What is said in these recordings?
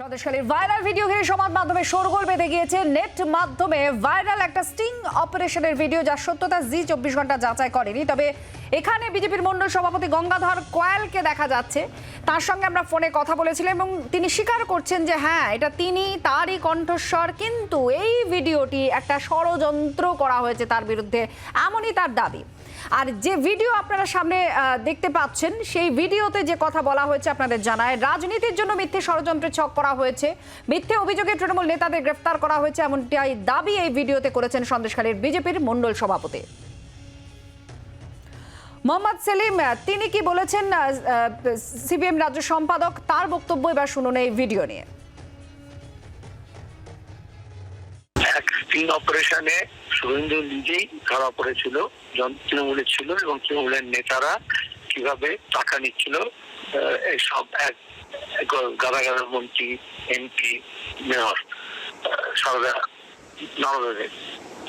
সন্দেশখালীর viral video ঘিরে সমাজ মাধ্যমে শোরগোল বেঁধে গিয়েছে নেট মাধ্যমে। ভাইরাল একটা স্টিং অপারেশনের ভিডিও যার সত্যতা জি চব্বিশ ঘণ্টা যাচাই করেনি। তবে এখানে বিজেপির মন্ডল সভাপতি গঙ্গাধর কয়ালকে দেখা যাচ্ছে। তার সঙ্গে আমরা ফোনে কথা বলেছিলাম এবং তিনি স্বীকার করছেন যে হ্যাঁ এটা তিনি, তারই কণ্ঠস্বর, কিন্তু এই ভিডিওটি একটা ষড়যন্ত্র করা হয়েছে তার বিরুদ্ধে, এমনই তার দাবি। আর যে ভিডিও আপনারা সামনে দেখতে পাচ্ছেন, সেই ভিডিওতে যে কথা বলা হয়েছে আপনাদের জানায়, রাজনীতির জন্য মিথ্যে ষড়যন্ত্রের ছক করা হয়েছে, মিথ্যে অভিযোগে তৃণমূল নেতাদের গ্রেফতার করা হয়েছে, এমনটাই দাবি এই ভিডিওতে করেছেন সন্দেশখালীর বিজেপির মণ্ডল সভাপতি। মোহাম্মদ সেলিম তিনি কি বলেছেন? সিপিএম রাজ্য সম্পাদক, তার বক্তব্য এবার শুনুন এই ভিডিও নিয়ে। অপারেশনে শুভেন্দু নিজেই ধরা পড়েছিল, জন তৃণমূলে ছিল এবং তৃণমূলের নেতারা কীভাবে টাকা নিচ্ছিল সব এক গাদা মন্ত্রী, এমপি, মেয়র সারদা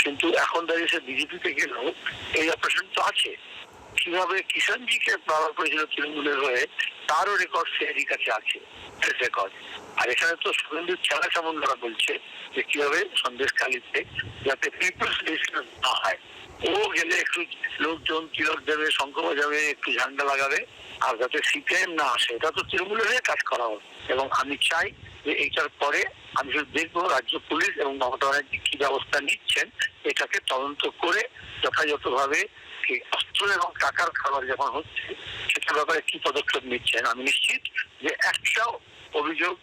কিন্তু এখন দাঁড়িয়েছে বিজেপিতে গেলেও এই অপারেশন তো আছে। কীভাবে কিষানজিকে বাবা করেছিল তৃণমূলের হয়ে তারও রেকর্ড সিআইডি কাছে আছে রেকর্ড আর এখানে তো শুভেন্দুর খেলা সম্বন্ধরা বলছে যে কীভাবে সন্দেশ কালিতে যাতে পিপলস ডিসিশন না হয়। ও গেলে একটু লোকজন তিলক দেবে, শঙ্খ বাজাবে, একটু ঝান্ডা লাগাবে আর যাতে সিপিআইএম না আসে, এটা তো তৃণমূলের হয়ে কাজ করা হবে এবং আমি চাই যে এইটার পরে আমি শুধু দেখব রাজ্য পুলিশ এবং মমতা ব্যানার্জি কি ব্যবস্থা নিচ্ছেন, এটাকে তদন্ত করে যথাযথভাবে অস্ত্র এবং টাকার খাবার যখন হচ্ছে, সেটার ব্যাপারে কি পদক্ষেপ নিচ্ছেন, আমি নিশ্চিত যে একটাও অভিযোগ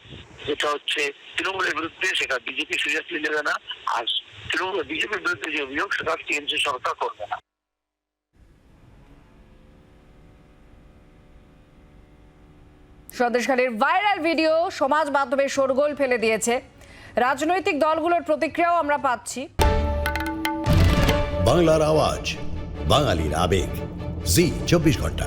যেটা হচ্ছে তৃণমূলের বিরুদ্ধে, সেটা বিজেপি সিরিয়াসলি নেবে না, আর তৃণমূল বিজেপির বিরুদ্ধে যে অভিযোগ, সেটা টিএমসি সরকার করবে না। সন্দেশখালীর ভাইরাল ভিডিও সমাজ মাধ্যমে শোরগোল ফেলে দিয়েছে। রাজনৈতিক দলগুলোর প্রতিক্রিয়াও আমরা পাচ্ছি। বাংলার আওয়াজ, বাঙালির আবেগ। জি, চব্বিশ ঘণ্টা।